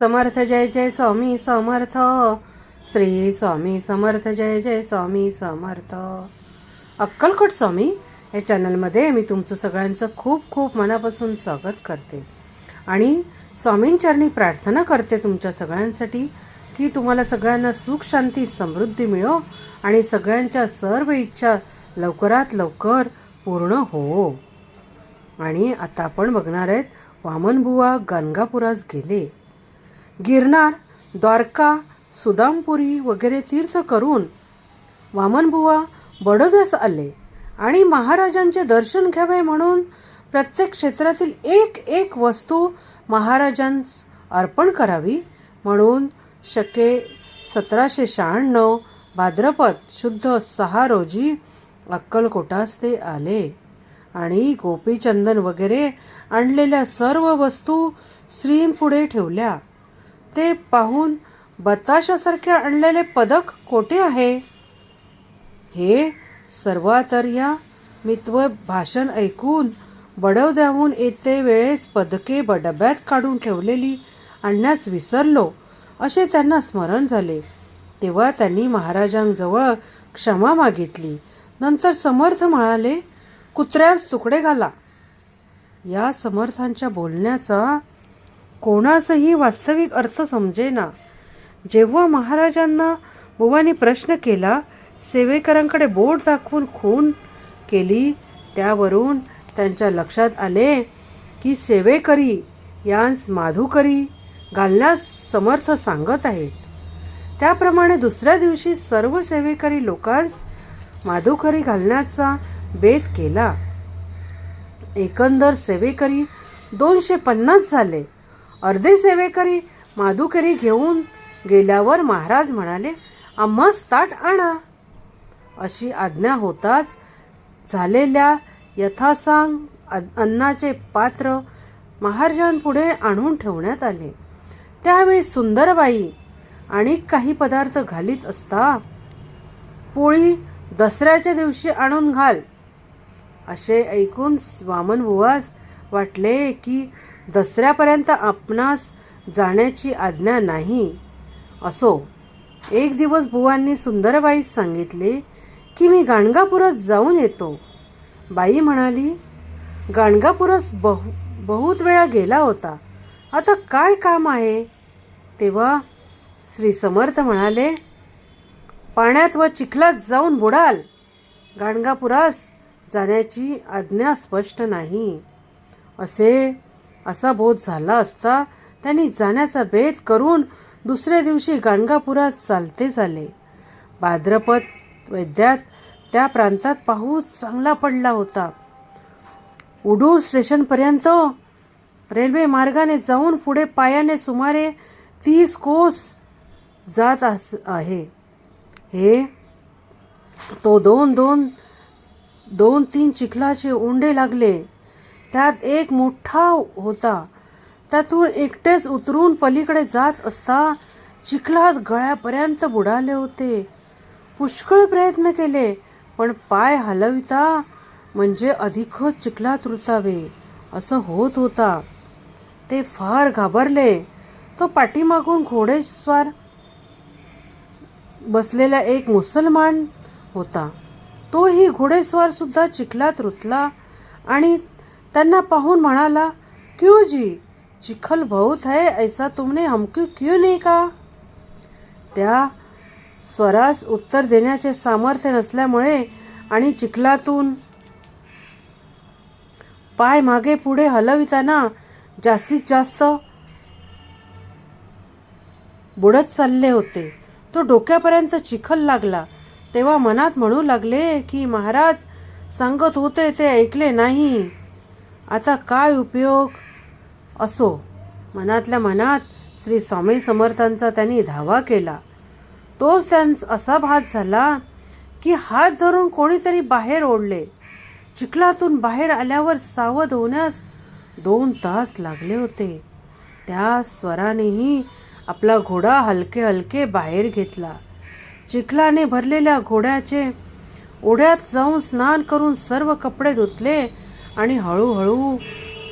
समर्थ जय जय स्वामी समर्थ. श्री स्वामी समर्थ जय जय स्वामी समर्थ. अक्कलकोट स्वामी या चॅनलमध्ये मी तुमचं सगळ्यांचं खूप खूप मनापासून स्वागत करते. आणि स्वामींचरणी प्रार्थना करते तुमच्या सगळ्यांसाठी की तुम्हाला सगळ्यांना सुख शांती समृद्धी मिळो आणि सगळ्यांच्या सर्व इच्छा लवकरात लवकर पूर्ण हो. आणि आता आपण बघणार आहेत वामनबुवा गणगापुरास गेले. गिरनार द्वारका सुदामपुरी वगैरे तीर्थ करून वामनबुवा बडोद्यास आले आणि महाराजांचे दर्शन घ्यावे म्हणून प्रत्येक क्षेत्रातील एक एक वस्तू महाराजांस अर्पण करावी म्हणून शके सतराशे शहाण्णव भाद्रपद शुद्ध सहा रोजी अक्कलकोटास ते आले आणि गोपीचंदन वगैरे आणलेल्या सर्व वस्तू श्रींपुढे ठेवल्या. ते पाहून बताशासारखे आणलेले पदक कोठे आहे? हे सर्वातर्या मित्व भाषण ऐकून बडवद्याहून येते वेळेस पदके ब- डब्यात काढून ठेवलेली आणण्यास विसरलो असे त्यांना स्मरण झाले. तेव्हा त्यांनी महाराजांजवळ क्षमा मागितली. नंतर समर्थ म्हणाले कुत्र्यास तुकडे घाला. या समर्थांच्या बोलण्याचा कोणासही वास्तविक अर्थ समजेना. जेव्हा महाराजांना बुवानी प्रश्न केला सेवेकरांकडे बोट दाखवून खून केली त्यावरून त्यांच्या लक्षात आले की सेवेकरी यांस माधुकरी घालण्यास समर्थ सांगत आहेत. त्याप्रमाणे दुसऱ्या दिवशी सर्व सेवेकरी लोकांस माधुकरी घालण्याचा बेत केला. एकंदर सेवेकरी दोनशे पन्नास झाले. अर्धे सेवेकरी माधुकरी घेऊन गेल्यावर महाराज म्हणाले आम्हास ताट आणा. अशी आज्ञा होताच झालेल्या यथासांग अन्नाचे पात्र महाराजांपुढे आणून ठेवण्यात आले. त्यावेळी सुंदरबाई आणि काही पदार्थ घालीत असता पोळी दसऱ्याच्या दिवशी आणून घाल. असे ऐकून वामनबुवास वाटले की दसऱ्यापर्यंत आपणास जाण्याची आज्ञा नाही. असो एक दिवस बुवांनी सुंदरबाईस सांगितले की मी गाणगापुरात जाऊन येतो. बाई म्हणाली गाणगापुरास बहु बहुत वेळा गेला होता. आता काय काम आहे? तेव्हा श्री समर्थ म्हणाले पाण्यात व चिखलात जाऊन बुडाल. गाणगापुरास जाण्याची आज्ञा स्पष्ट नाही. असे असा बोध झाला असता त्यांनी जाण्याचा भेद करून दुसऱ्या दिवशी गाणगापुरात चालते झाले. भाद्रपद वैद्यात त्या प्रांतात पाऊस चांगला पडला होता. उडूर स्टेशनपर्यंत रेल्वे मार्गाने जाऊन पुढे पायाने सुमारे तीस कोस जात अस आहे. हे तो दोन दोन दोन तीन चिखलाचे उंडे लागले. त्यात एक मोठा होता. त्यातून एकटेच उतरून पलीकडे जात असता चिखलात गळ्यापर्यंत बुडाले होते. पुष्कळ प्रयत्न केले पण पाय हलविता म्हणजे अधिकच चिखलात रुचावे असं होत होता. ते फार घाबरले. तो पाठीमागून घोडेस्वार बसलेला एक मुसलमान होता. तोही घोडेस्वार सुद्धा चिखलात रुतला आणि त्यांना पाहून म्हणाला क्यों जी? चिखल बहुत है ऐसा तुमने हमको क्यों नाही का त्या स्वरास उत्तर देण्याचे सामर्थ्य नसल्यामुळे आणि चिखलातून पाय मागे पुढे हलविताना जास्तीत जास्त बुडत चालले होते. तो डोक्यापर्यंत चिखल लागला. तेव्हा मनात म्हणू लागले की महाराज सांगत होते ते ऐकले नाही. आता काय उपयोग? असो. मनातल्या मनात श्री स्वामी समर्थांचा त्यांनी धावा केला. तोच त्यांचा असा भात झाला की हात धरून कोणीतरी बाहेर ओढले. चिखलातून बाहेर आल्यावर सावध होण्यास दोन तास लागले होते. त्या स्वरानेही आपला घोडा हलके हलके बाहेर घेतला. चिखलाने भरलेल्या घोड्याचे ओढ्यात जाऊन स्नान करून सर्व कपडे धुतले. आणि हळूहळू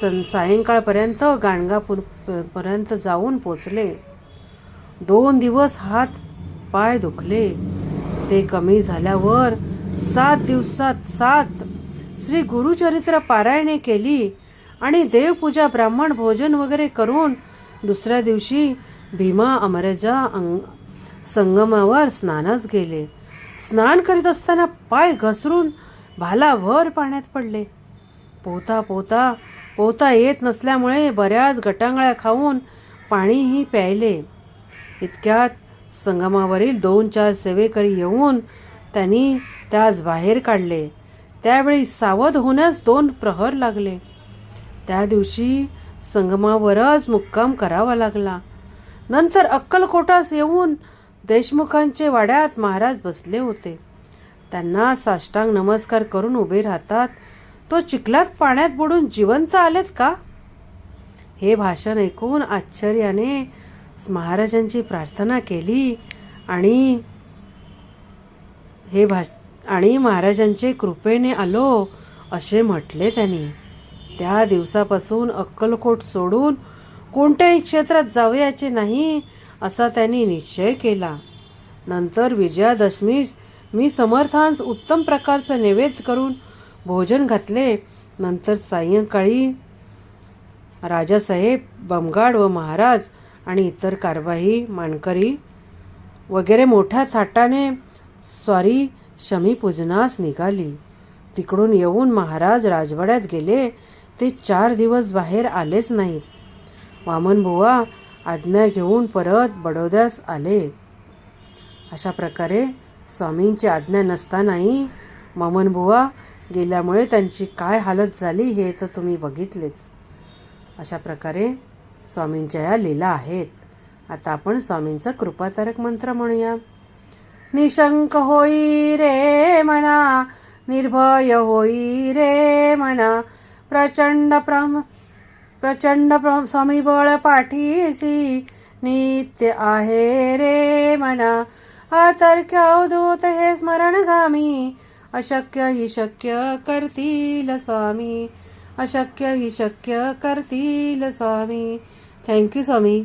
सं सायंकाळपर्यंत गाणगापूर पर्यंत जाऊन पोचले. दोन दिवस हात पाय दुखले. ते कमी झाल्यावर सात दिवसात सात श्री गुरुचरित्र पारायणे केली आणि देवपूजा ब्राह्मण भोजन वगैरे करून दुसऱ्या दिवशी भीमा अमरेजा अंग संगमावर स्नानास गेले. स्नान करीत असताना पाय घसरून भालाभर पाण्यात पडले. पोहता पोहता पोहता येत नसल्यामुळे बऱ्याच गटांगळ्या खाऊन पाणीही प्यायले. इतक्यात संगमावरील दोन चार सेवेकरी येऊन त्यांनी त्यास बाहेर काढले. त्यावेळी सावध होण्यास दोन प्रहर लागले. त्या दिवशी संगमावरच मुक्काम करावा लागला. नंतर अक्कलकोटास येऊन देशमुखांचे वाड्यात महाराज बसले होते. त्यांना साष्टांग नमस्कार करून उभे राहतात तो चिखलात पाण्यात बुडून जिवंत आलेत का? हे भाषण ऐकून आश्चर्याने महाराजांची प्रार्थना केली आणि हे भाष आणि महाराजांचे कृपेने आलो असे म्हटले त्यांनी. त्या दिवसापासून अक्कलकोट सोडून कोणत्याही क्षेत्रात जावयाचे नाही असा त्यांनी निश्चय केला. नंतर विजयादशमीस मी समर्थांस उत्तम प्रकारचं नैवेद्य करून भोजन घातले. नंतर सायंकाळी राजासाहेब बमगाड व महाराज आणि इतर कारवाही मानकरी वगैरे मोठ्या थाटाने स्वारी शमीपूजनास निघाली. तिकडून येऊन महाराज राजवाड्यात गेले. ते चार दिवस बाहेर आलेच नाहीत. वामनबुवा आज्ञा घेऊन परत बडोद्यास आले. अशा प्रकारे स्वामींची आज्ञा नसतानाही वामनबुवा गेल्यामुळे त्यांची काय हालत झाली हे तर तुम्ही बघितलेच. अशा प्रकारे स्वामींच्या या लीला आहेत. आता आपण स्वामींचा कृपातारक मंत्र म्हणूया. निशंक होई रे म्हणा निर्भय होई रे म्हणा प्रचंड प्रम प्रचंड प्र स्वामी बळ पाठीसी नित्य आहे रे म्हणा अतर्क्य अवधूत हे स्मरणगामी अशक्य ही शक्य करतील स्वामी. अशक्य ही शक्य करतील स्वामी. थँक्यू स्वामी.